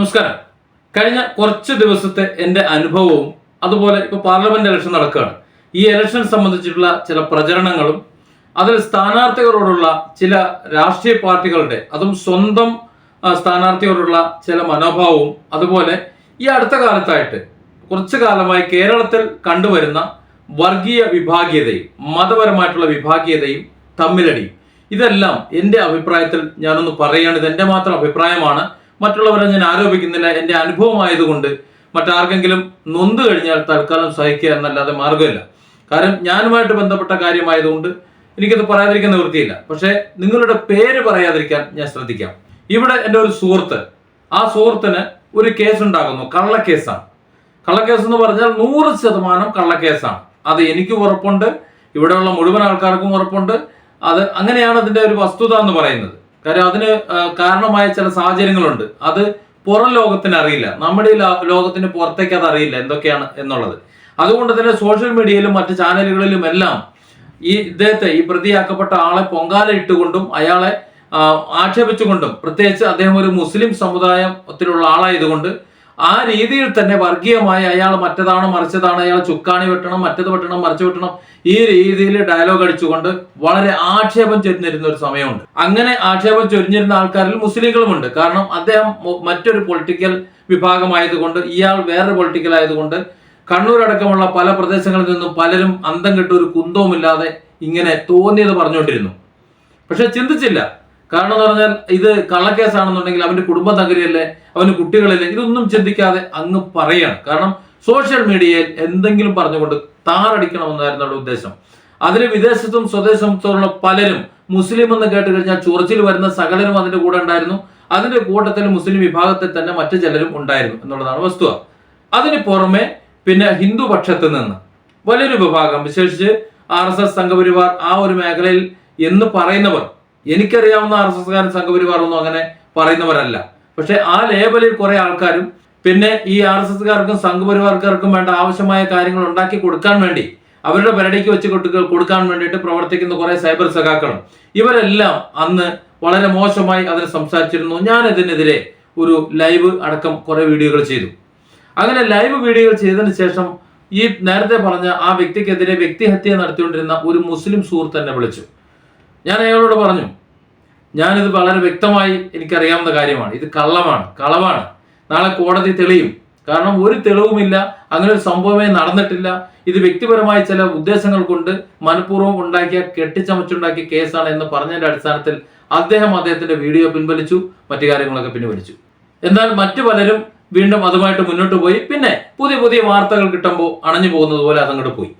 നമസ്കാരം. കഴിഞ്ഞ കുറച്ച് ദിവസത്തെ എന്റെ അനുഭവവും അതുപോലെ ഇപ്പോൾ പാർലമെന്റ് ഇലക്ഷൻ നടക്കുകയാണ്. ഈ ഇലക്ഷൻ സംബന്ധിച്ചിട്ടുള്ള ചില പ്രചരണങ്ങളും അതിൽ സ്ഥാനാർത്ഥികളോടുള്ള ചില രാഷ്ട്രീയ പാർട്ടികളുടെ അതും സ്വന്തം സ്ഥാനാർത്ഥിയോടുള്ള ചില മനോഭാവവും അതുപോലെ ഈ അടുത്ത കാലത്തായിട്ട് കുറച്ചു കാലമായി കേരളത്തിൽ കണ്ടുവരുന്ന വർഗീയ വിഭാഗീയതയും മതപരമായിട്ടുള്ള വിഭാഗീയതയും തമ്മിലടി. ഇതെല്ലാം എന്റെ അഭിപ്രായത്തിൽ ഞാനൊന്ന് പറയുകയാണ് ഇത് എന്റെ മാത്രം അഭിപ്രായമാണ്. മറ്റുള്ളവരെ ഞാൻ ആരോപിക്കുന്നില്ല. എന്റെ അനുഭവമായതുകൊണ്ട് മറ്റാർക്കെങ്കിലും നൊന്തു കഴിഞ്ഞാൽ തൽക്കാലം സഹിക്കുക എന്നല്ലാതെ മാർഗമില്ല കാരണം ഞാനുമായിട്ട് ബന്ധപ്പെട്ട കാര്യമായതുകൊണ്ട് എനിക്കത് പറയാതിരിക്കാൻ നിവൃത്തിയില്ല. പക്ഷേ നിങ്ങളുടെ പേര് പറയാതിരിക്കാൻ ഞാൻ ശ്രദ്ധിക്കാം. ഇവിടെ എന്റെ ഒരു സുഹൃത്ത് ആ സുഹൃത്തിന് ഒരു കേസ് ഉണ്ടാകുന്നു കള്ളക്കേസാണ്. കള്ളക്കേസ് എന്ന് പറഞ്ഞാൽ നൂറ് ശതമാനം കള്ളക്കേസാണ്. അത് എനിക്ക് ഉറപ്പുണ്ട്. ഇവിടെയുള്ള മുഴുവൻ ആൾക്കാർക്കും ഉറപ്പുണ്ട്. അത് അങ്ങനെയാണ് അതിന്റെ ഒരു വസ്തുത എന്ന് പറയുന്നത്. കാര്യം അതിന് കാരണമായ ചില സാഹചര്യങ്ങളുണ്ട്. അത് പുറം ലോകത്തിന് അറിയില്ല. നമ്മുടെ ലോകത്തിന് പുറത്തേക്ക് അത് അറിയില്ല എന്തൊക്കെയാണ് എന്നുള്ളത്. അതുകൊണ്ട് തന്നെ സോഷ്യൽ മീഡിയയിലും മറ്റ് ചാനലുകളിലും എല്ലാം ഈ ഇദ്ദേഹത്തെ ഈ പ്രതിയാക്കപ്പെട്ട ആളെ പൊങ്കാല ഇട്ടുകൊണ്ടും അയാളെ ആക്ഷേപിച്ചുകൊണ്ടും പ്രത്യേകിച്ച് അദ്ദേഹം ഒരു മുസ്ലിം സമുദായത്തിലുള്ള ആളായതുകൊണ്ട് ആ രീതിയിൽ തന്നെ വർഗീയമായി അയാൾ മറ്റതാണ് മറിച്ചതാണ് അയാൾ ചുക്കാണി വെട്ടണം മറ്റത് വെട്ടണം മറിച്ചു വെട്ടണം ഈ രീതിയിൽ ഡയലോഗ് അടിച്ചുകൊണ്ട് വളരെ ആക്ഷേപം ചൊരിഞ്ഞിരുന്ന ഒരു സമയമുണ്ട്. അങ്ങനെ ആക്ഷേപം ചൊരിഞ്ഞിരുന്ന ആൾക്കാരിൽ മുസ്ലിങ്ങളുമുണ്ട്. കാരണം അദ്ദേഹം മറ്റൊരു പൊളിറ്റിക്കൽ വിഭാഗമായതുകൊണ്ട് ഇയാൾ വേറൊരു പൊളിറ്റിക്കൽ ആയതുകൊണ്ട് കണ്ണൂർ അടക്കമുള്ള പല പ്രദേശങ്ങളിൽ നിന്നും പലരും അന്തം കെട്ടൊരു കുന്തവുമില്ലാതെ ഇങ്ങനെ തോന്നിയത് പറഞ്ഞുകൊണ്ടിരുന്നു. പക്ഷെ ചിന്തിച്ചില്ല. കാരണം എന്ന് പറഞ്ഞാൽ ഇത് കള്ളക്കേസാണെന്നുണ്ടെങ്കിൽ അവന്റെ കുടുംബ നഗരിയല്ലേ അവന് കുട്ടികളില്ലേ? ഇതൊന്നും ചിന്തിക്കാതെ അങ്ങ് പറയാണ്. കാരണം സോഷ്യൽ മീഡിയയിൽ എന്തെങ്കിലും പറഞ്ഞുകൊണ്ട് താറടിക്കണമെന്നായിരുന്നു അവരുടെ ഉദ്ദേശം. അതിന് വിദേശത്തും സ്വദേശത്തുമുള്ള പലരും മുസ്ലിം എന്ന് കേട്ട് കഴിഞ്ഞാൽ ചൊറിച്ചിൽ വരുന്ന സകലരും അതിന്റെ കൂടെ ഉണ്ടായിരുന്നു. അതിന്റെ കൂട്ടത്തിൽ മുസ്ലിം വിഭാഗത്തിൽ തന്നെ മറ്റു ചിലരും ഉണ്ടായിരുന്നു എന്നുള്ളതാണ് വസ്തുത. അതിന് പുറമെ പിന്നെ ഹിന്ദു പക്ഷത്ത് നിന്ന് വലിയൊരു വിഭാഗം വിശേഷിച്ച് ആർ എസ് എസ് സംഘപരിവാർ ആ ഒരു മേഖലയിൽ എന്ന് പറയുന്നവർ എനിക്കറിയാവുന്ന ആർ എസ് എസ്കാരൻ സംഘപരിവാർ ഒന്നും അങ്ങനെ പറയുന്നവരല്ല. പക്ഷെ ആ ലേബലിൽ കുറെ ആൾക്കാരും പിന്നെ ഈ ആർ എസ് എസ്കാർക്കും സംഘപരിവാർക്കാർക്കും വേണ്ട ആവശ്യമായ കാര്യങ്ങൾ ഉണ്ടാക്കി കൊടുക്കാൻ വേണ്ടി അവരുടെ പരിടിക്ക് വെച്ച് കൊടുക്ക- കൊടുക്കാൻ വേണ്ടിയിട്ട് പ്രവർത്തിക്കുന്ന കുറെ സൈബർ സഖാക്കളും ഇവരെല്ലാം അന്ന് വളരെ മോശമായി അതിന് സംസാരിച്ചിരുന്നു. ഞാൻ ഇതിനെതിരെ ഒരു ലൈവ് അടക്കം കുറെ വീഡിയോകൾ ചെയ്തു. അങ്ങനെ ലൈവ് വീഡിയോകൾ ചെയ്തതിന് ശേഷം ഈ നേരത്തെ പറഞ്ഞ ആ വ്യക്തിക്കെതിരെ വ്യക്തിഹത്യ നടത്തിക്കൊണ്ടിരുന്ന ഒരു മുസ്ലിം സുഹൃത്ത് എന്നെ വിളിച്ചു. ഞാൻ അയാളോട് പറഞ്ഞു ഞാനിത് വളരെ വ്യക്തമായി എനിക്കറിയാവുന്ന കാര്യമാണ്. ഇത് കള്ളമാണ് കളവാണ്. നാളെ കോടതി തെളിയും. കാരണം ഒരു തെളിവുമില്ല അങ്ങനെ ഒരു സംഭവമേ നടന്നിട്ടില്ല. ഇത് വ്യക്തിപരമായ ചില ഉദ്ദേശങ്ങൾ കൊണ്ട് മനഃപൂർവം ഉണ്ടാക്കിയ കെട്ടിച്ചമച്ചുണ്ടാക്കിയ കേസാണ് എന്ന് പറഞ്ഞതിന്റെ അടിസ്ഥാനത്തിൽ അദ്ദേഹം അദ്ദേഹത്തിന്റെ വീഡിയോ പിൻവലിച്ചു മറ്റു കാര്യങ്ങളൊക്കെ പിൻവലിച്ചു. എന്നാൽ മറ്റു പലരും വീണ്ടും അതുമായിട്ട് മുന്നോട്ട് പോയി. പിന്നെ പുതിയ പുതിയ വാർത്തകൾ കിട്ടുമ്പോൾ അണഞ്ഞു പോകുന്നത് പോലെ അതങ്ങോട്ട് പോയി.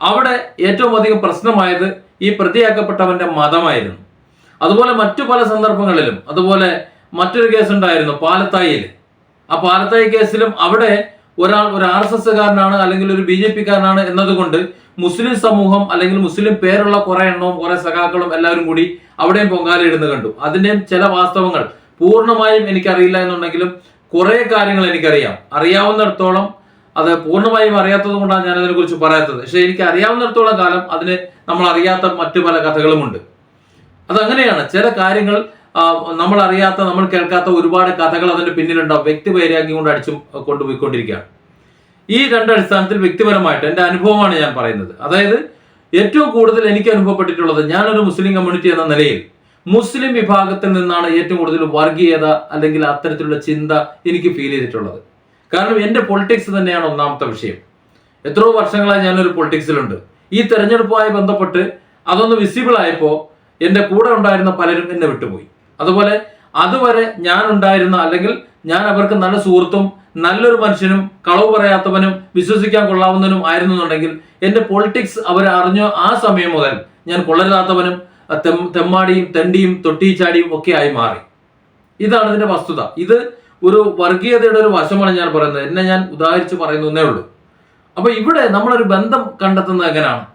അവിടെ ഏറ്റവും അധികം പ്രശ്നമായത് ഈ പ്രതിയാക്കപ്പെട്ടവന്റെ മതമായിരുന്നു. അതുപോലെ മറ്റു പല സന്ദർഭങ്ങളിലും അതുപോലെ മറ്റൊരു കേസ് ഉണ്ടായിരുന്നു പാലത്തായിയിൽ ആ പാലത്തായി കേസിലും അവിടെ ഒരാൾ ഒരു ആർ എസ് എസ് കാരനാണ് അല്ലെങ്കിൽ ഒരു ബി ജെ പി കാരനാണ് എന്നതുകൊണ്ട് മുസ്ലിം സമൂഹം അല്ലെങ്കിൽ മുസ്ലിം പേരുള്ള കുറെ എണ്ണവും കുറെ സഖാക്കളും എല്ലാവരും കൂടി അവിടെയും പൊങ്കാലയിടുന്നു കണ്ടു. അതിന്റെയും ചില വാസ്തവങ്ങൾ പൂർണമായും എനിക്കറിയില്ല എന്നുണ്ടെങ്കിലും കുറെ കാര്യങ്ങൾ എനിക്കറിയാം. അറിയാവുന്നിടത്തോളം അത് പൂർണമായും അറിയാത്തത് കൊണ്ടാണ് ഞാൻ അതിനെ കുറിച്ച് പറയാത്തത്. പക്ഷെ എനിക്ക് അറിയാവുന്നിടത്തോളം കാലം അതിന് നമ്മൾ അറിയാത്ത മറ്റു പല കഥകളുമുണ്ട് അതങ്ങനെയാണ് ചില കാര്യങ്ങൾ നമ്മൾ അറിയാത്ത നമ്മൾ കേൾക്കാത്ത ഒരുപാട് കഥകൾ അതിന്റെ പിന്നിലുണ്ടാവും വ്യക്തി വൈരാഗ്യം കൊണ്ട് അടിച്ചു കൊണ്ടുപോയിക്കൊണ്ടിരിക്കുകയാണ്. ഈ രണ്ട് അടിസ്ഥാനത്തിൽ വ്യക്തിപരമായിട്ട് എന്റെ അനുഭവമാണ് ഞാൻ പറയുന്നത്. അതായത് ഏറ്റവും കൂടുതൽ എനിക്ക് അനുഭവപ്പെട്ടിട്ടുള്ളത് ഞാനൊരു മുസ്ലിം കമ്മ്യൂണിറ്റി എന്ന നിലയിൽ മുസ്ലിം വിഭാഗത്തിൽ നിന്നാണ് ഏറ്റവും കൂടുതൽ വർഗീയത അല്ലെങ്കിൽ അത്തരത്തിലുള്ള ചിന്ത എനിക്ക് ഫീൽ ചെയ്തിട്ടുള്ളത്. കാരണം എന്റെ പൊളിറ്റിക്സ് തന്നെയാണ് ഒന്നാമത്തെ വിഷയം. എത്രയോ വർഷങ്ങളായി ഞാനൊരു പൊളിറ്റിക്സിലുണ്ട് ഈ തെരഞ്ഞെടുപ്പുമായി ബന്ധപ്പെട്ട് അതൊന്ന് വിസിബിൾ ആയപ്പോൾ എന്റെ കൂടെ ഉണ്ടായിരുന്ന പലരും എന്നെ വിട്ടുപോയി. അതുപോലെ അതുവരെ ഞാൻ ഉണ്ടായിരുന്ന അല്ലെങ്കിൽ ഞാൻ അവർക്ക് നല്ല സുഹൃത്തും നല്ലൊരു മനുഷ്യനും കളവ് പറയാത്തവനും വിശ്വസിക്കാൻ കൊള്ളാവുന്നവനും ആയിരുന്നുണ്ടെങ്കിൽ എന്റെ പൊളിറ്റിക്സ് അവർ അറിഞ്ഞോ ആ സമയം മുതൽ ഞാൻ കൊള്ളരുതാത്തവനും തെമ്മാടിയും തെണ്ടിയും തൊട്ടിച്ചാടിയും ഒക്കെ ആയി മാറി. ഇതാണ് ഇതിന്റെ വസ്തുത. ഇത് ഒരു വർഗീയതയുടെ ഒരു വശമാണ് ഞാൻ പറയുന്നത്. എന്നെ ഞാൻ ഉദാഹരിച്ച് പറയുന്നു ഉള്ളൂ. അപ്പൊ ഇവിടെ നമ്മളൊരു ബന്ധം കണ്ടെത്തുന്നത് എങ്ങനെയാണ്?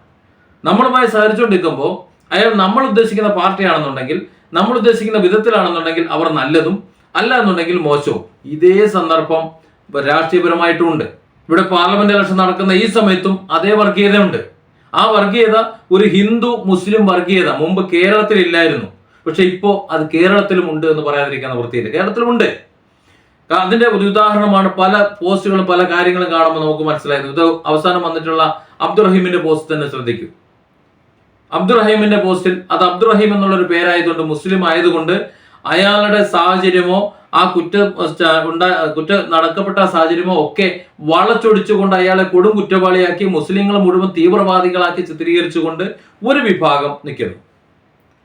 നമ്മളുമായി സഹകരിച്ചുകൊണ്ടിരിക്കുമ്പോൾ അയാൾ നമ്മൾ ഉദ്ദേശിക്കുന്ന പാർട്ടിയാണെന്നുണ്ടെങ്കിൽ നമ്മൾ ഉദ്ദേശിക്കുന്ന വിധത്തിലാണെന്നുണ്ടെങ്കിൽ അവർ നല്ലതും അല്ല എന്നുണ്ടെങ്കിൽ മോശവും. ഇതേ സന്ദർഭം രാഷ്ട്രീയപരമായിട്ടും ഉണ്ട് ഇവിടെ പാർലമെന്റ് ഇലക്ഷൻ നടക്കുന്ന ഈ സമയത്തും അതേ വർഗീയതയുണ്ട്. ആ വർഗീയത ഒരു ഹിന്ദു മുസ്ലിം വർഗീയത. മുമ്പ് കേരളത്തിൽ ഇല്ലായിരുന്നു പക്ഷെ ഇപ്പോ അത് കേരളത്തിലും ഉണ്ട് എന്ന് പറയാതിരിക്കാൻ വൃത്തിയില്ല കേരളത്തിലും ഉണ്ട്. കാ- അതിന്റെ ഒരു ഉദാഹരണമാണ് പല പോസ്റ്റുകളും പല കാര്യങ്ങളും കാണുമ്പോൾ നമുക്ക് മനസ്സിലായത്. ഇത് അവസാനം വന്നിട്ടുള്ള അബ്ദുറഹീമിന്റെ പോസ്റ്റ് തന്നെ ശ്രദ്ധിക്കും. അബ്ദുറഹീമിന്റെ പോസ്റ്റിൽ അത് അബ്ദുറഹീം എന്നുള്ള ഒരു പേരായതുകൊണ്ട് മുസ്ലിം ആയതുകൊണ്ട് അയാളുടെ സാഹചര്യമോ ആ കുറ്റ ഉണ്ടാ കുറ്റ നടക്കപ്പെട്ട സാഹചര്യമോ ഒക്കെ വളച്ചൊടിച്ചുകൊണ്ട് അയാളെ കൊടും കുറ്റവാളിയാക്കി മുസ്ലിങ്ങളെ മുഴുവൻ തീവ്രവാദികളാക്കി ചിത്രീകരിച്ചുകൊണ്ട് ഒരു വിഭാഗം നിൽക്കുന്നു.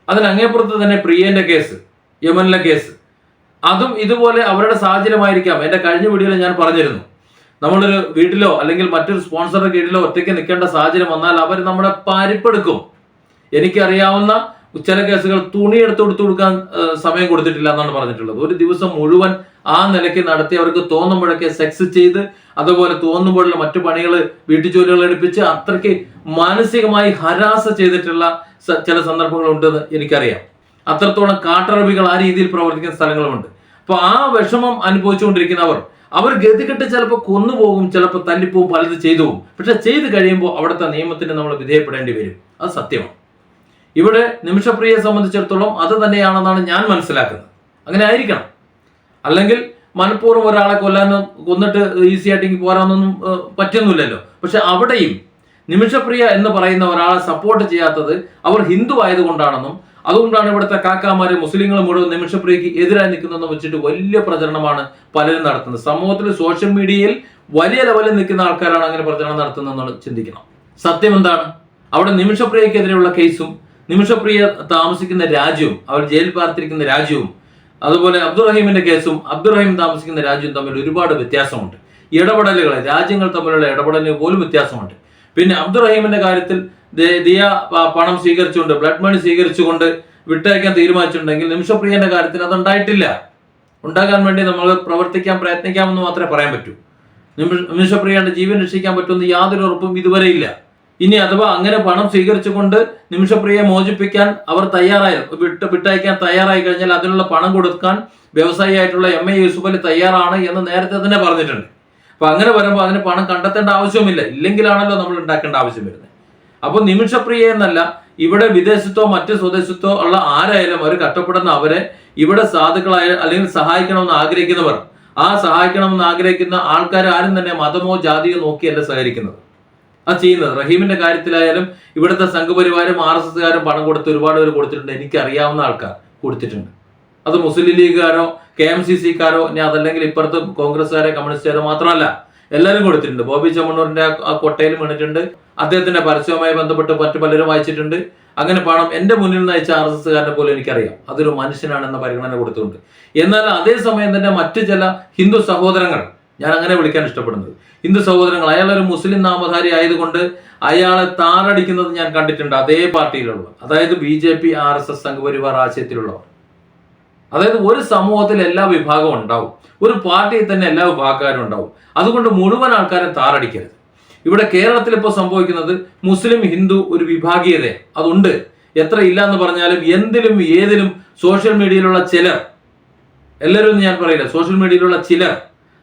അതിനങ്ങേപ്പുറത്ത് തന്നെ പ്രിയന്റെ കേസ് യമനിലെ കേസ്. അതും ഇതുപോലെ അവരുടെ സാഹചര്യമായിരിക്കാം. എന്റെ കഴിഞ്ഞ വീഡിയോയിൽ ഞാൻ പറഞ്ഞിരുന്നു. നമ്മളൊരു വീട്ടിലോ അല്ലെങ്കിൽ മറ്റൊരു സ്പോൺസറുടെ കീഴിലോ ഒറ്റയ്ക്ക് നിൽക്കേണ്ട സാഹചര്യം വന്നാൽ അവർ നമ്മളെ പരിപ്പെടുക്കും. എനിക്കറിയാവുന്ന ചില കേസുകൾ തുണി എടുത്തു കൊടുത്തു കൊടുക്കാൻ സമയം കൊടുത്തിട്ടില്ല എന്നാണ് പറഞ്ഞിട്ടുള്ളത്. ഒരു ദിവസം മുഴുവൻ ആ നിലയ്ക്ക് നടത്തി അവർക്ക് തോന്നുമ്പോഴൊക്കെ സെക്സ് ചെയ്ത് അതുപോലെ തോന്നുമ്പോഴുള്ള മറ്റു പണികൾ വീട്ടു ജോലികൾ എടുപ്പിച്ച് അത്രയ്ക്ക് മാനസികമായി ഹരാസ ചെയ്തിട്ടുള്ള ചില സന്ദർഭങ്ങളുണ്ടെന്ന് എനിക്കറിയാം. അത്രത്തോളം കാട്ടറബികൾ ആ രീതിയിൽ പ്രവർത്തിക്കുന്ന സ്ഥലങ്ങളുമുണ്ട്. അപ്പൊ ആ വിഷമം അനുഭവിച്ചുകൊണ്ടിരിക്കുന്നവർ അവർ ഗതികെട്ട് ചിലപ്പോൾ കൊന്നുപോകും ചിലപ്പോൾ തല്ലിപ്പോവും പലത് ചെയ്തു പോകും പക്ഷെ ചെയ്ത് കഴിയുമ്പോൾ അവിടുത്തെ നിയമത്തിന് നമ്മൾ വിധേയപ്പെടേണ്ടി വരും. അത് സത്യമാണ്. ഇവിടെ നിമിഷപ്രിയയെ സംബന്ധിച്ചിടത്തോളം അത് തന്നെയാണെന്നാണ് ഞാൻ മനസ്സിലാക്കുന്നത്. അങ്ങനെ ആയിരിക്കണം. അല്ലെങ്കിൽ മനഃപൂർവം ഒരാളെ കൊല്ലാനോ കൊന്നിട്ട് ഈസി ആയിട്ട് പോരാനൊന്നും പറ്റുന്നില്ലല്ലോ പക്ഷെ അവിടെയും നിമിഷപ്രിയ എന്ന് പറയുന്ന ഒരാളെ സപ്പോർട്ട് ചെയ്യാത്തത് അവർ ഹിന്ദു ആയതുകൊണ്ടാണെന്നും അതുകൊണ്ടാണ് ഇവിടുത്തെ കാക്കാമാര് മുസ്ലിങ്ങൾ മുഴുവൻ നിമിഷപ്രിയക്ക് എതിരായി നിൽക്കുന്നതെന്ന് വെച്ചിട്ട് വലിയ പ്രചരണമാണ് പലരും നടത്തുന്നത്. സമൂഹത്തിൽ സോഷ്യൽ മീഡിയയിൽ വലിയ ലെവലിൽ നിൽക്കുന്ന ആൾക്കാരാണ് അങ്ങനെ പ്രചരണം നടത്തുന്നതെന്നാണ് ചിന്തിക്കണം. സത്യം എന്താണ്? അവിടെ നിമിഷപ്രിയക്കെതിരെയുള്ള കേസും നിമിഷപ്രിയ താമസിക്കുന്ന രാജ്യവും അവർ ജയിൽ പാർത്തിരിക്കുന്ന രാജ്യവും അതുപോലെ അബ്ദുറഹീമിന്റെ കേസും അബ്ദുറഹീം താമസിക്കുന്ന രാജ്യവും തമ്മിൽ ഒരുപാട് വ്യത്യാസമുണ്ട്. ഇടപെടലുകൾ രാജ്യങ്ങൾ തമ്മിലുള്ള ഇടപെടലുകൾ പോലും വ്യത്യാസമുണ്ട്. പിന്നെ അബ്ദുറഹീമിന്റെ കാര്യത്തിൽ ദിയ പണം സ്വീകരിച്ചുകൊണ്ട് ബ്ലഡ് മണി സ്വീകരിച്ചുകൊണ്ട് വിട്ടയക്കാൻ തീരുമാനിച്ചിട്ടുണ്ടെങ്കിൽ നിമിഷപ്രിയന്റെ കാര്യത്തിൽ അതുണ്ടായിട്ടില്ല. ഉണ്ടാകാൻ വേണ്ടി നമ്മൾ പ്രവർത്തിക്കാൻ പ്രയത്നിക്കാമെന്ന് മാത്രമേ പറയാൻ പറ്റൂ. നിമിഷ നിമിഷപ്രിയയുടെ ജീവൻ രക്ഷിക്കാൻ പറ്റുമെന്ന് യാതൊരു ഉറപ്പും ഇതുവരെ ഇല്ല. ഇനി അഥവാ അങ്ങനെ പണം സ്വീകരിച്ചുകൊണ്ട് നിമിഷപ്രിയയെ മോചിപ്പിക്കാൻ അവർ തയ്യാറായി വിട്ട് വിട്ടയക്കാൻ തയ്യാറായി കഴിഞ്ഞാൽ അതിനുള്ള പണം കൊടുക്കാൻ വ്യവസായിയായിട്ടുള്ള എം എ യൂസുഫ് അലി തയ്യാറാണ് എന്ന് നേരത്തെ തന്നെ പറഞ്ഞിട്ടുണ്ട്. അപ്പൊ അങ്ങനെ വരുമ്പോൾ അതിന് പണം കണ്ടെത്തേണ്ട ആവശ്യവുമില്ല. ഇല്ലെങ്കിലാണല്ലോ നമ്മൾ ഉണ്ടാക്കേണ്ട ആവശ്യം വരുന്നത്. അപ്പൊ നിമിഷപ്രിയ എന്നല്ല ഇവിടെ വിദേശത്തോ മറ്റു സ്വദേശത്തോ ഉള്ള ആരായാലും അവർ കഷ്ടപ്പെടുന്ന അവരെ ഇവിടെ സാധുക്കളായ അല്ലെങ്കിൽ സഹായിക്കണമെന്ന് ആഗ്രഹിക്കുന്നവർ ആ സഹായിക്കണമെന്ന് ആഗ്രഹിക്കുന്ന ആൾക്കാർ ആരും തന്നെ മതമോ ജാതിയോ നോക്കിയല്ല സഹകരിക്കുന്നത്. ആ ചെയ്യുന്നത്. റഹീമിന്റെ കാര്യത്തിലായാലും ഇവിടുത്തെ സംഘപരിവാരും ആർ എസ് എസ്കാരും പണം കൊടുത്ത് ഒരുപാട് പേര് കൊടുത്തിട്ടുണ്ട്. എനിക്ക് അറിയാവുന്ന ആൾക്കാർ കൊടുത്തിട്ടുണ്ട്. അത് മുസ്ലിം ലീഗുകാരോ കെ എം സി സിക്കാരോ ഇനി അതല്ലെങ്കിൽ ഇപ്പുറത്ത് കോൺഗ്രസ്സുകാരോ കമ്മ്യൂണിസ്റ്റുകാരോ മാത്രമല്ല എല്ലാവരും കൊടുത്തിട്ടുണ്ട്. ബോബി ചെമ്മണ്ണൂരിന്റെ ആ- കൊട്ടയിൽ വീണിട്ടുണ്ട്. അദ്ദേഹത്തിന്റെ പരസ്യവുമായി ബന്ധപ്പെട്ട് മറ്റു പലരും വായിച്ചിട്ടുണ്ട്. അങ്ങനെ പണം എന്റെ മുന്നിൽ നിന്ന് അയച്ച ആർ എസ് എസ്കാരനെ പോലും എനിക്കറിയാം. അതൊരു മനുഷ്യനാണെന്ന പരിഗണന കൊടുത്തുകൊണ്ട്. എന്നാൽ അതേസമയം തന്നെ മറ്റു ചില ഹിന്ദു സഹോദരങ്ങൾ ഞാൻ അങ്ങനെ വിളിക്കാൻ ഇഷ്ടപ്പെടുന്നത്. ഹിന്ദു സഹോദരങ്ങൾ അയാൾ ഒരു മുസ്ലിം നാമധാരി ആയതുകൊണ്ട് അയാളെ താറടിക്കുന്നത് ഞാൻ കണ്ടിട്ടുണ്ട് അതേ പാർട്ടിയിലുള്ളവർ. അതായത് B J P R S S Sangh Parivar ആശയത്തിലുള്ളവർ. അതായത് ഒരു സമൂഹത്തിൽ എല്ലാ വിഭാഗവും ഉണ്ടാവും. ഒരു പാർട്ടിയിൽ തന്നെ എല്ലാ വിഭാഗക്കാരും ഉണ്ടാവും. അതുകൊണ്ട് മുഴുവൻ ആൾക്കാരെ താറടിക്കരുത്. ഇവിടെ കേരളത്തിൽ ഇപ്പോൾ സംഭവിക്കുന്നത് മുസ്ലിം ഹിന്ദു ഒരു വിഭാഗീയത അതുണ്ട്. എത്ര ഇല്ല എന്ന് പറഞ്ഞാലും എന്തിലും ഏതിലും സോഷ്യൽ മീഡിയയിലുള്ള ചിലർ എല്ലാവരും ഞാൻ പറയില്ല സോഷ്യൽ മീഡിയയിലുള്ള ചിലർ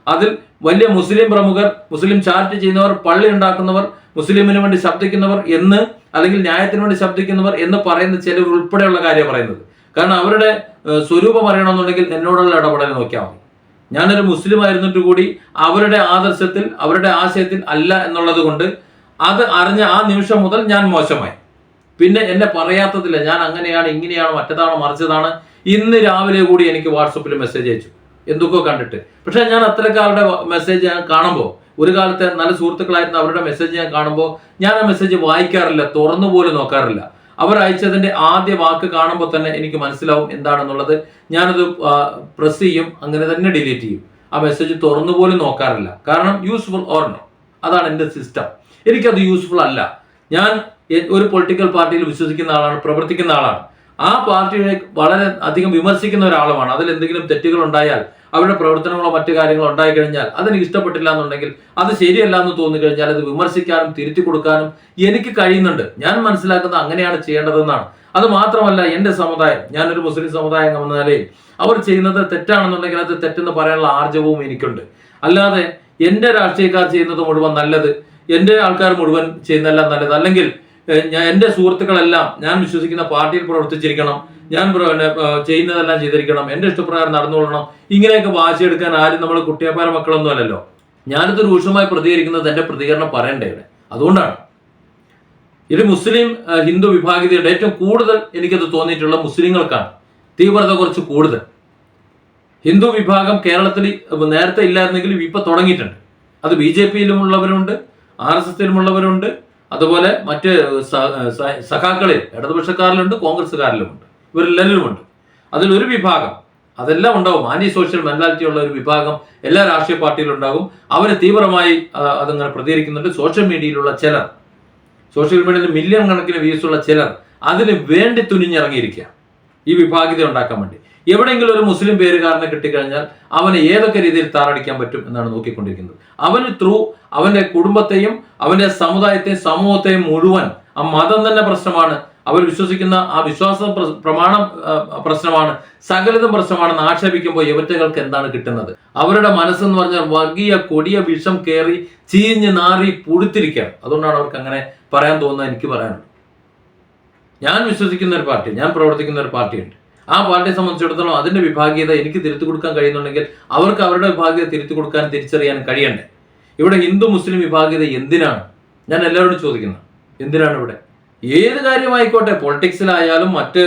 അതിൽ വലിയ മുസ്ലിം പ്രമുഖർ മുസ്ലിം ചാർട്ട് ചെയ്യുന്നവർ പള്ളി ഉണ്ടാക്കുന്നവർ മുസ്ലിമിന് വേണ്ടി ശബ്ദിക്കുന്നവർ എന്ന് അല്ലെങ്കിൽ ന്യായത്തിന് വേണ്ടി ശബ്ദിക്കുന്നവർ എന്ന് പറയുന്ന ചിലർ ഉൾപ്പെടെയുള്ള കാര്യം പറയുന്നത്. കാരണം അവരുടെ സ്വരൂപം അറിയണമെന്നുണ്ടെങ്കിൽ എന്നോടുള്ള ഇടപെടൽ നോക്കിയാൽ മതി. ഞാനൊരു മുസ്ലിം ആയിരുന്നിട്ട് കൂടി അവരുടെ ആദർശത്തിൽ അവരുടെ ആശയത്തിൽ അല്ല എന്നുള്ളത് കൊണ്ട് അത് അറിഞ്ഞ ആ നിമിഷം മുതൽ ഞാൻ മോശമായി. പിന്നെ എന്നെ പറയാത്തതില്ല ഞാൻ അങ്ങനെയാണ് ഇങ്ങനെയാണ് മറ്റതാണ് മറിച്ചതാണ്. ഇന്ന് രാവിലെ കൂടി എനിക്ക് വാട്സപ്പിൽ മെസ്സേജ് അയച്ചു. എന്തൊക്കെയോ കണ്ടിട്ട്. പക്ഷെ ഞാൻ അത്തരക്കാരുടെ മെസ്സേജ് ഞാൻ കാണുമ്പോൾ ഒരു കാലത്തെ നല്ല സുഹൃത്തുക്കളായിരുന്ന അവരുടെ മെസ്സേജ് ഞാൻ കാണുമ്പോൾ ഞാൻ ആ മെസ്സേജ് വായിക്കാറില്ല തുറന്നു പോലും നോക്കാറില്ല. അവർ അയച്ചതിന്റെ ആദ്യ വാക്ക് കാണുമ്പോൾ തന്നെ എനിക്ക് മനസ്സിലാവും എന്താണെന്നുള്ളത്. ഞാനത് പ്രസ് ചെയ്യും അങ്ങനെ തന്നെ ഡിലീറ്റ് ചെയ്യും. ആ മെസ്സേജ് തുറന്നു പോലും നോക്കാറില്ല. കാരണം യൂസ്ഫുൾ ഓർ നോ അതാണ് എന്റെ സിസ്റ്റം എനിക്കത് യൂസ്ഫുൾ അല്ല. ഞാൻ ഒരു പൊളിറ്റിക്കൽ പാർട്ടിയിൽ വിശ്വസിക്കുന്ന ആളാണ് പ്രവർത്തിക്കുന്ന ആളാണ്. ആ പാർട്ടിയെ വളരെ അധികം വിമർശിക്കുന്ന ഒരാളുമാണ്. അതിൽ എന്തെങ്കിലും തെറ്റുകൾ ഉണ്ടായാൽ അവരുടെ പ്രവർത്തനങ്ങളോ മറ്റു കാര്യങ്ങളോ ഉണ്ടായി കഴിഞ്ഞാൽ അതെനിക്ക് ഇഷ്ടപ്പെട്ടില്ല എന്നുണ്ടെങ്കിൽ അത് ശരിയല്ല എന്ന് തോന്നി കഴിഞ്ഞാൽ അത് വിമർശിക്കാനും തിരുത്തി കൊടുക്കാനും എനിക്ക് കഴിയുന്നുണ്ട്. ഞാൻ മനസ്സിലാക്കുന്നത് അങ്ങനെയാണ് ചെയ്യേണ്ടതെന്നാണ്. അത് മാത്രമല്ല എന്റെ സമുദായം ഞാനൊരു മുസ്ലിം സമുദായം എന്ന നിലയിൽ അവർ ചെയ്യുന്നത് തെറ്റാണെന്നുണ്ടെങ്കിൽ അത് തെറ്റെന്ന് പറയാനുള്ള ആർജവവും എനിക്കുണ്ട്. അല്ലാതെ എന്റെ രാഷ്ട്രീയക്കാർ ചെയ്യുന്നത് മുഴുവൻ നല്ലത് എന്റെ ആൾക്കാർ മുഴുവൻ ചെയ്യുന്നതെല്ലാം നല്ലത്. അല്ലെങ്കിൽ ഞാൻ എന്റെ സുഹൃത്തുക്കളെല്ലാം ഞാൻ വിശ്വസിക്കുന്ന പാർട്ടിയിൽ പ്രവർത്തിച്ചിരിക്കണം ഞാൻ ചെയ്യുന്നതെല്ലാം ചെയ്തിരിക്കണം എന്റെ ഇഷ്ടപ്രകാരം നടന്നുകൊള്ളണം ഇങ്ങനെയൊക്കെ വാശിയെടുക്കാൻ ആരും നമ്മൾ കുട്ടിയപ്പാര മക്കളൊന്നും അല്ലല്ലോ. ഞാനിത് രൂക്ഷമായി പ്രതികരിക്കുന്നത് എന്റെ പ്രതികരണം പറയണ്ടേ ഇവിടെ? അതുകൊണ്ടാണ്. ഇത് മുസ്ലിം ഹിന്ദു വിഭാഗീയതയുടെ ഏറ്റവും കൂടുതൽ എനിക്കത് തോന്നിയിട്ടുള്ള മുസ്ലിങ്ങൾക്കാണ്. തീവ്രത കുറച്ച് കൂടുതൽ. ഹിന്ദു വിഭാഗം കേരളത്തിൽ നേരത്തെ ഇല്ലായിരുന്നെങ്കിലും ഇപ്പൊ തുടങ്ങിയിട്ടുണ്ട്. അത് ബി ജെ പിയിലുമുള്ളവരുണ്ട് ആർ എസ് എസിലുമുള്ളവരുണ്ട് അതുപോലെ മറ്റ് സഖാക്കളിൽ ഇടതുപക്ഷക്കാരിലുണ്ട് കോൺഗ്രസ്സുകാരിലുമുണ്ട്. ഇവരെല്ലാവരിലുമുണ്ട് അതിലൊരു വിഭാഗം അതെല്ലാം ഉണ്ടാവും. ആന്റി സോഷ്യൽ മെന്റാലിറ്റി ഉള്ള ഒരു വിഭാഗം എല്ലാ രാഷ്ട്രീയ പാർട്ടിയിലും ഉണ്ടാകും അവരെ തീവ്രമായി അതങ്ങനെ പ്രതികരിക്കുന്നുണ്ട്. സോഷ്യൽ മീഡിയയിലുള്ള ചിലർ സോഷ്യൽ മീഡിയയിൽ മില്യൺ കണക്കിന് വ്യൂസ് ഉള്ള ചിലർ അതിന് വേണ്ടി തുനിഞ്ഞിറങ്ങിയിരിക്കുക ഈ വിഭാഗീയത ഉണ്ടാക്കാൻ വേണ്ടി. എവിടെയെങ്കിലും ഒരു മുസ്ലിം പേരുകാരനെ കിട്ടിക്കഴിഞ്ഞാൽ അവനെ ഏതൊക്കെ രീതിയിൽ താറടിക്കാൻ പറ്റും എന്നാണ് നോക്കിക്കൊണ്ടിരിക്കുന്നത്. അവന് ത്രൂ അവന്റെ കുടുംബത്തെയും അവന്റെ സമുദായത്തെയും സമൂഹത്തെയും മുഴുവൻ ആ മതം തന്നെ പ്രശ്നമാണ്. അവർ വിശ്വസിക്കുന്ന ആ വിശ്വാസ പ്ര- പ്രമാണം പ്രശ്നമാണ്. സകലതും പ്രശ്നമാണെന്ന് ആക്ഷേപിക്കുമ്പോൾ യുവറ്റകൾക്ക് എന്താണ് കിട്ടുന്നത്? അവരുടെ മനസ്സെന്ന് പറഞ്ഞാൽ വർഗീയ കൊടിയ വിഷം കയറി ചീഞ്ഞ് നാറി പുഴുത്തിരിക്കുകയാണ്. അതുകൊണ്ടാണ് അവർക്ക് അങ്ങനെ പറയാൻ തോന്നുന്നത് എനിക്ക് പറയാനുള്ളത്. ഞാൻ വിശ്വസിക്കുന്ന ഒരു പാർട്ടി ഞാൻ പ്രവർത്തിക്കുന്ന ഒരു പാർട്ടിയുണ്ട്. ആ പാർട്ടിയെ സംബന്ധിച്ചിടത്തോളം അതിന്റെ വിഭാഗീയത എനിക്ക് തിരുത്തി കൊടുക്കാൻ കഴിയുന്നുണ്ടെങ്കിൽ അവർക്ക് അവരുടെ വിഭാഗീയത തിരുത്തി കൊടുക്കാൻ തിരിച്ചറിയാൻ കഴിയണ്ടേ? ഇവിടെ ഹിന്ദു മുസ്ലിം വിഭാഗീയത എന്തിനാണ്? ഞാൻ എല്ലാവരോടും ചോദിക്കുന്നത് എന്തിനാണ് ഇവിടെ? ഏത് കാര്യമായിക്കോട്ടെ പൊളിറ്റിക്സിലായാലും മറ്റ്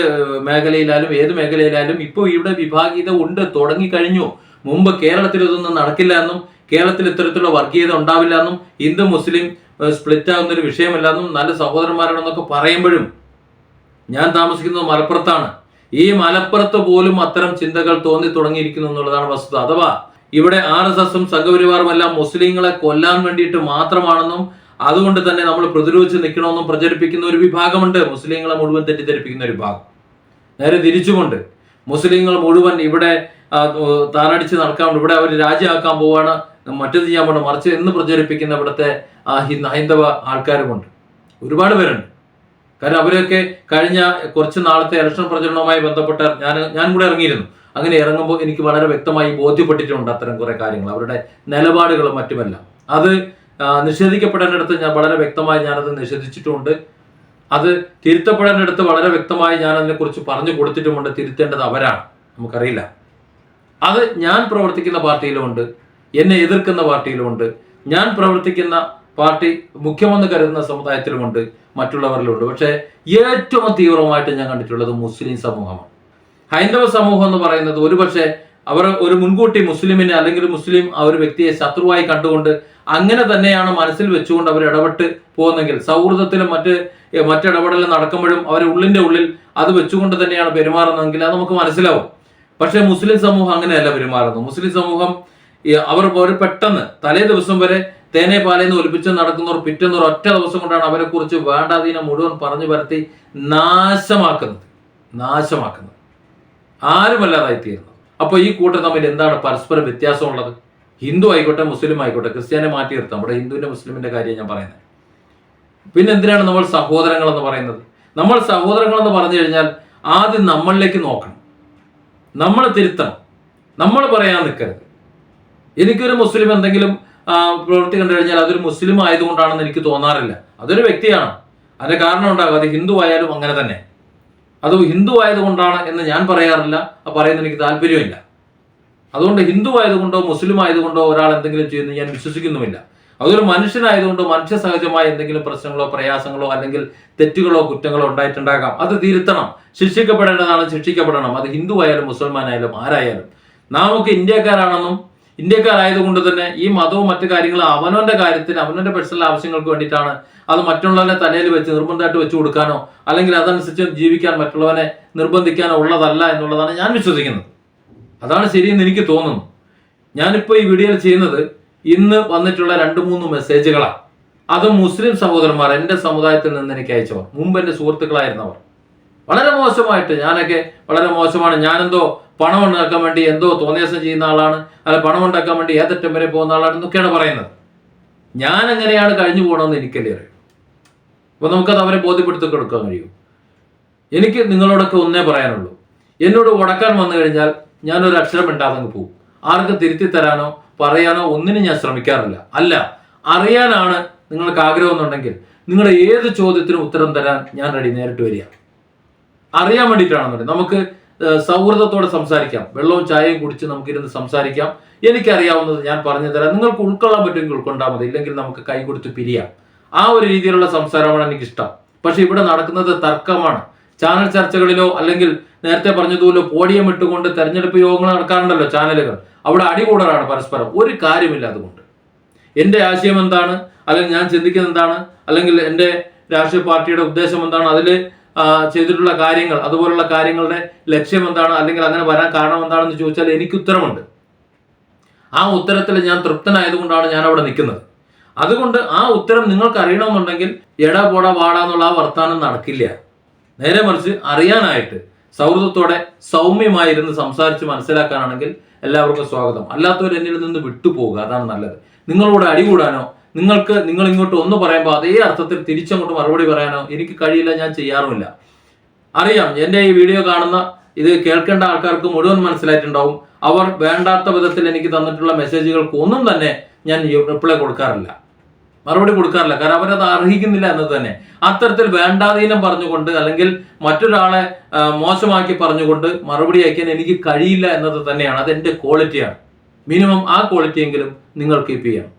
മേഖലയിലായാലും ഏത് മേഖലയിലായാലും ഇപ്പോൾ ഇവിടെ വിഭാഗീയത ഉണ്ട് തുടങ്ങിക്കഴിഞ്ഞു മുമ്പ് കേരളത്തിൽ ഇതൊന്നും നടക്കില്ല എന്നും കേരളത്തിൽ ഇത്തരത്തിലുള്ള വർഗീയത ഉണ്ടാവില്ല എന്നും ഹിന്ദു മുസ്ലിം സ്പ്ലിറ്റ് ആകുന്ന ഒരു വിഷയമല്ല എന്നും നല്ല സഹോദരന്മാരാണെന്നൊക്കെ പറയുമ്പോഴും ഞാൻ താമസിക്കുന്നത് മലപ്പുറത്താണ്. ഈ മലപ്പുറത്ത് പോലും അത്തരം ചിന്തകൾ തോന്നി തുടങ്ങിയിരിക്കുന്നു എന്നുള്ളതാണ് വസ്തുത. അഥവാ ഇവിടെ ആർ എസ് എസും സംഘപരിവാറും എല്ലാം മുസ്ലിങ്ങളെ കൊല്ലാൻ വേണ്ടിയിട്ട് മാത്രമാണെന്നും അതുകൊണ്ട് തന്നെ നമ്മൾ പ്രതിരോധിച്ച് നിൽക്കണമെന്നും പ്രചരിപ്പിക്കുന്ന ഒരു വിഭാഗമുണ്ട്. മുസ്ലിങ്ങളെ മുഴുവൻ തെറ്റിദ്ധരിപ്പിക്കുന്ന ഒരു ഭാഗം നേരെ തിരിച്ചുകൊണ്ട് മുസ്ലിങ്ങൾ മുഴുവൻ ഇവിടെ താറടിച്ച് നടക്കാൻ ഇവിടെ അവർ രാജ്യമാക്കാൻ പോവാണ്. മറ്റത് ചെയ്യാൻ പോകണം മറിച്ച് എന്ന് പ്രചരിപ്പിക്കുന്ന ഇവിടുത്തെ ഹൈന്ദവ ആൾക്കാരുമുണ്ട്. ഒരുപാട് പേരുണ്ട്. കാരണം അവരൊക്കെ കഴിഞ്ഞ കുറച്ച് നാളത്തെ ഇലക്ഷൻ പ്രചരണവുമായി ബന്ധപ്പെട്ട ഞാൻ ഞാൻ കൂടെ ഇറങ്ങിയിരുന്നു. അങ്ങനെ ഇറങ്ങുമ്പോൾ എനിക്ക് വളരെ വ്യക്തമായി ബോധ്യപ്പെട്ടിട്ടുണ്ട് അത്തരം കുറേ കാര്യങ്ങൾ. അവരുടെ നിലപാടുകളും മറ്റുമല്ല. അത് നിഷേധിക്കപ്പെടേണ്ടടുത്ത് ഞാൻ വളരെ വ്യക്തമായി ഞാനത് നിഷേധിച്ചിട്ടുമുണ്ട് അത് തിരുത്തപ്പെടേണ്ടടുത്ത് വളരെ വ്യക്തമായി ഞാൻ അതിനെക്കുറിച്ച് പറഞ്ഞു കൊടുത്തിട്ടുമുണ്ട്. തിരുത്തേണ്ടത് അവരാണ്. നമുക്കറിയില്ല. അത് ഞാൻ പ്രവർത്തിക്കുന്ന പാർട്ടിയിലുമുണ്ട്. എന്നെ എതിർക്കുന്ന പാർട്ടിയിലുമുണ്ട്. ഞാൻ പ്രവർത്തിക്കുന്ന പാർട്ടി മുഖ്യമെന്ന് കരുതുന്ന സമുദായത്തിലുമുണ്ട് മറ്റുള്ളവരിലുമുണ്ട്. പക്ഷേ ഏറ്റവും തീവ്രമായിട്ട് ഞാൻ കണ്ടിട്ടുള്ളത് മുസ്ലിം സമൂഹമാണ്. ഹൈന്ദവ സമൂഹം എന്ന് പറയുന്നത് ഒരുപക്ഷെ അവർ ഒരു മുൻകൂട്ടി മുസ്ലിമിനെ അല്ലെങ്കിൽ മുസ്ലിം ആ ഒരു വ്യക്തിയെ ശത്രുവായി കണ്ടുകൊണ്ട് അങ്ങനെ തന്നെയാണ് മനസ്സിൽ വെച്ചുകൊണ്ട് അവർ ഇടപെട്ട് പോകുന്നെങ്കിൽ സൗഹൃദത്തിലും മറ്റ് മറ്റിടപെടലും നടക്കുമ്പോഴും അവർ ഉള്ളിന്റെ ഉള്ളിൽ അത് വെച്ചുകൊണ്ട് തന്നെയാണ് പെരുമാറുന്നതെങ്കിൽ അത് നമുക്ക് മനസ്സിലാവും. പക്ഷേ മുസ്ലിം സമൂഹം അങ്ങനെയല്ല പെരുമാറുന്നു മുസ്ലിം സമൂഹം അവർ ഒരു പെട്ടെന്ന് തലേ ദിവസം വരെ തേനെ പാലേന്ന് ഒലിപ്പിച്ച് നടക്കുന്നവർ പിറ്റുന്നവർ ഒറ്റ ദിവസം കൊണ്ടാണ് അവരെ കുറിച്ച് വേണ്ടാതീനം മുഴുവൻ പറഞ്ഞു പരത്തി നാശമാക്കുന്നത്. നാശമാക്കുന്നത്. ആരുമല്ലാതായി തീരുന്നു അപ്പോൾ ഈ കൂട്ടം തമ്മിൽ എന്താണ് പരസ്പര വ്യത്യാസമുള്ളത്? ഹിന്ദു ആയിക്കോട്ടെ മുസ്ലിം ആയിക്കോട്ടെ ക്രിസ്ത്യാനെ മാറ്റി നിർത്താം. നമ്മുടെ ഹിന്ദുവിന്റെ മുസ്ലിമിന്റെ കാര്യം ഞാൻ പറയുന്നത്. പിന്നെ എന്തിനാണ് നമ്മൾ സഹോദരങ്ങൾ എന്ന് പറയുന്നത്? നമ്മൾ സഹോദരങ്ങൾ എന്ന് പറഞ്ഞു കഴിഞ്ഞാൽ ആദ്യം നമ്മളിലേക്ക് നോക്കണം. നമ്മൾ തിരുത്തണം. നമ്മൾ പറയാൻ നിൽക്കരുത്. എനിക്കൊരു മുസ്ലിം എന്തെങ്കിലും പ്രവൃത്തി കണ്ടു കഴിഞ്ഞാൽ അതൊരു മുസ്ലിം ആയതുകൊണ്ടാണെന്ന് എനിക്ക് തോന്നാറില്ല. അതൊരു വ്യക്തിയാണ്. അതിന്റെ കാരണം ഉണ്ടാകും. അത് ഹിന്ദു ആയാലും അങ്ങനെ തന്നെ. അത് ഹിന്ദു ആയതുകൊണ്ടാണ് എന്ന് ഞാൻ പറയാറില്ല. ആ പറയുന്ന എനിക്ക് താല്പര്യമില്ല. അതുകൊണ്ട് ഹിന്ദു ആയതുകൊണ്ടോ മുസ്ലിം ആയതുകൊണ്ടോ ഒരാൾ എന്തെങ്കിലും ചെയ്യുന്ന ഞാൻ വിശ്വസിക്കുന്നുമില്ല. അതൊരു മനുഷ്യനായതുകൊണ്ടോ മനുഷ്യ സഹജമായ എന്തെങ്കിലും പ്രശ്നങ്ങളോ പ്രയാസങ്ങളോ അല്ലെങ്കിൽ തെറ്റുകളോ കുറ്റങ്ങളോ ഉണ്ടായിട്ടുണ്ടാകാം. അത് തിരുത്തണം. ശിക്ഷിക്കപ്പെടേണ്ടതാണ് ശിക്ഷിക്കപ്പെടണം. അത് ഹിന്ദു ആയാലും മുസൽമാനായാലും ആരായാലും. നാമൊക്കെ ഇന്ത്യക്കാരാണെന്നും ഇന്ത്യക്കാരായതുകൊണ്ട് തന്നെ ഈ മതവും മറ്റു കാര്യങ്ങളും അവനവന്റെ കാര്യത്തിന് അവനവന്റെ പേഴ്സണൽ ആവശ്യങ്ങൾക്ക് വേണ്ടിയിട്ടാണ് അത് മറ്റുള്ളവനെ തലയിൽ വെച്ച് നിർബന്ധമായിട്ട് വെച്ചു കൊടുക്കാനോ അല്ലെങ്കിൽ അതനുസരിച്ച് ജീവിക്കാൻ മറ്റുള്ളവനെ നിർബന്ധിക്കാനോ ഉള്ളതല്ല എന്നുള്ളതാണ് ഞാൻ വിശ്വസിക്കുന്നത്. അതാണ് ശരിയെന്ന് എനിക്ക് തോന്നുന്നു. ഞാനിപ്പോൾ ഈ വീഡിയോയിൽ ചെയ്യുന്നത് ഇന്ന് വന്നിട്ടുള്ള രണ്ട് മൂന്ന് മെസ്സേജുകളാണ് അത് മുസ്ലിം സഹോദരന്മാർ എന്റെ സമുദായത്തിൽ നിന്ന് എനിക്ക് അയച്ചവർ. മുമ്പ് എന്റെ സുഹൃത്തുക്കളായിരുന്നവർ. വളരെ മോശമായിട്ട് ഞാനൊക്കെ വളരെ മോശമാണ്. ഞാനെന്തോ പണം ഉണ്ടാക്കാൻ വേണ്ടി എന്തോ തോന്നിയാസം ചെയ്യുന്ന ആളാണ് അല്ല പണം ഉണ്ടാക്കാൻ വേണ്ടി ഏതറ്റം വരെ പോകുന്ന ആളാണ് എന്നൊക്കെയാണ് പറയുന്നത്. ഞാൻ എങ്ങനെയാണ് കഴിഞ്ഞു പോകണമെന്ന് എനിക്കല്ലേ അറിയാം. അപ്പോൾ നമുക്കത് അവരെ ബോധ്യപ്പെടുത്തി കൊടുക്കാൻ കഴിയും. എനിക്ക് നിങ്ങളോടൊക്കെ ഒന്നേ പറയാനുള്ളൂ. എന്നോട് ഉടക്കാൻ വന്നു കഴിഞ്ഞാൽ ഞാൻ ഒരു അക്ഷരം മിണ്ടാതങ്ങ് പോകും ആർക്കും തിരുത്തി തരാനോ പറയാനോ ഒന്നിനും ഞാൻ ശ്രമിക്കാറില്ല. അല്ല അറിയാനാണ് നിങ്ങൾക്ക് ആഗ്രഹം എന്നുണ്ടെങ്കിൽ നിങ്ങളുടെ ഏത് ചോദ്യത്തിനും ഉത്തരം തരാൻ ഞാൻ റെഡി നേരിട്ട് വരിക. അറിയാൻ വേണ്ടിയിട്ടാണെന്നുണ്ടെങ്കിൽ നമുക്ക് സൗഹൃദത്തോടെ സംസാരിക്കാം. വെള്ളവും ചായയും കുടിച്ച് നമുക്കിരുന്ന് സംസാരിക്കാം. എനിക്കറിയാവുന്നത് ഞാൻ പറഞ്ഞു തരാം നിങ്ങൾക്ക് ഉൾക്കൊള്ളാൻ പറ്റുമെങ്കിൽ ഉൾക്കൊണ്ടാൽ മതി. ഇല്ലെങ്കിൽ നമുക്ക് കൈ കൊടുത്ത് പിരിയാം. ആ ഒരു രീതിയിലുള്ള സംസാരമാണ് എനിക്കിഷ്ടം. പക്ഷെ ഇവിടെ നടക്കുന്നത് തർക്കമാണ്. ചാനൽ ചർച്ചകളിലോ അല്ലെങ്കിൽ നേരത്തെ പറഞ്ഞതുപോലെ പോഡിയം ഇട്ടുകൊണ്ട് തെരഞ്ഞെടുപ്പ് യോഗങ്ങൾ നടക്കാറുണ്ടല്ലോ ചാനലുകൾ. അവിടെ അടികൂടലാണ് പരസ്പരം. ഒരു കാര്യമില്ല അതുകൊണ്ട്. എന്റെ ആശയം എന്താണ്? അല്ലെങ്കിൽ ഞാൻ ചിന്തിക്കുന്നത് എന്താണ്? അല്ലെങ്കിൽ എന്റെ രാഷ്ട്രീയ പാർട്ടിയുടെ ഉദ്ദേശം എന്താണ്? അതിൽ ചെയ്തിട്ടുള്ള കാര്യങ്ങൾ അതുപോലുള്ള കാര്യങ്ങളുടെ ലക്ഷ്യം എന്താണ് അല്ലെങ്കിൽ അങ്ങനെ വരാൻ കാരണം എന്താണെന്ന് ചോദിച്ചാൽ എനിക്ക് ഉത്തരമുണ്ട്. ആ ഉത്തരത്തിൽ ഞാൻ തൃപ്തനായതുകൊണ്ടാണ് ഞാൻ അവിടെ നിൽക്കുന്നത്. അതുകൊണ്ട് ആ ഉത്തരം നിങ്ങൾക്ക് അറിയണമെന്നുണ്ടെങ്കിൽ എടാ പോടാ വാടാ എന്നുള്ള ആ വർത്താനം നടക്കില്ല. നേരെ മറിച്ച് അറിയാനായിട്ട് സൗഹൃദത്തോടെ സൗമ്യമായിരുന്ന് സംസാരിച്ച് മനസ്സിലാക്കാനാണെങ്കിൽ എല്ലാവർക്കും സ്വാഗതം. അല്ലാത്തവർ എന്നിൽ നിന്ന് വിട്ടുപോകുക അതാണ് നല്ലത്. നിങ്ങളോട് അടികൂടാനോ നിങ്ങൾക്ക് നിങ്ങൾ ഇങ്ങോട്ട് ഒന്ന് പറയുമ്പോൾ അതേ അർത്ഥത്തിൽ തിരിച്ചങ്ങോട്ട് മറുപടി പറയാനോ എനിക്ക് കഴിയില്ല ഞാൻ ചെയ്യാറുമില്ല. അറിയാം എന്റെ ഈ വീഡിയോ കാണുന്ന ഇത് കേൾക്കേണ്ട ആൾക്കാർക്ക് മുഴുവൻ മനസ്സിലായിട്ടുണ്ടാവും. അവർ വേണ്ടാത്ത വിധത്തിൽ എനിക്ക് തന്നിട്ടുള്ള മെസ്സേജുകൾക്ക് ഒന്നും തന്നെ ഞാൻ റിപ്ലൈ കൊടുക്കാറില്ല. മറുപടി കൊടുക്കാറില്ല കാരണം അവരത് അർഹിക്കുന്നില്ല എന്നത് തന്നെ. അത്തരത്തിൽ വേണ്ടാതീനം പറഞ്ഞുകൊണ്ട് അല്ലെങ്കിൽ മറ്റൊരാളെ മോശമാക്കി പറഞ്ഞുകൊണ്ട് മറുപടി അയക്കാൻ എനിക്ക് കഴിയില്ല എന്നത് തന്നെയാണ്. അത് എന്റെ ക്വാളിറ്റിയാണ് മിനിമം ആ ക്വാളിറ്റിയെങ്കിലും നിങ്ങൾ കീപ്പ് ചെയ്യണം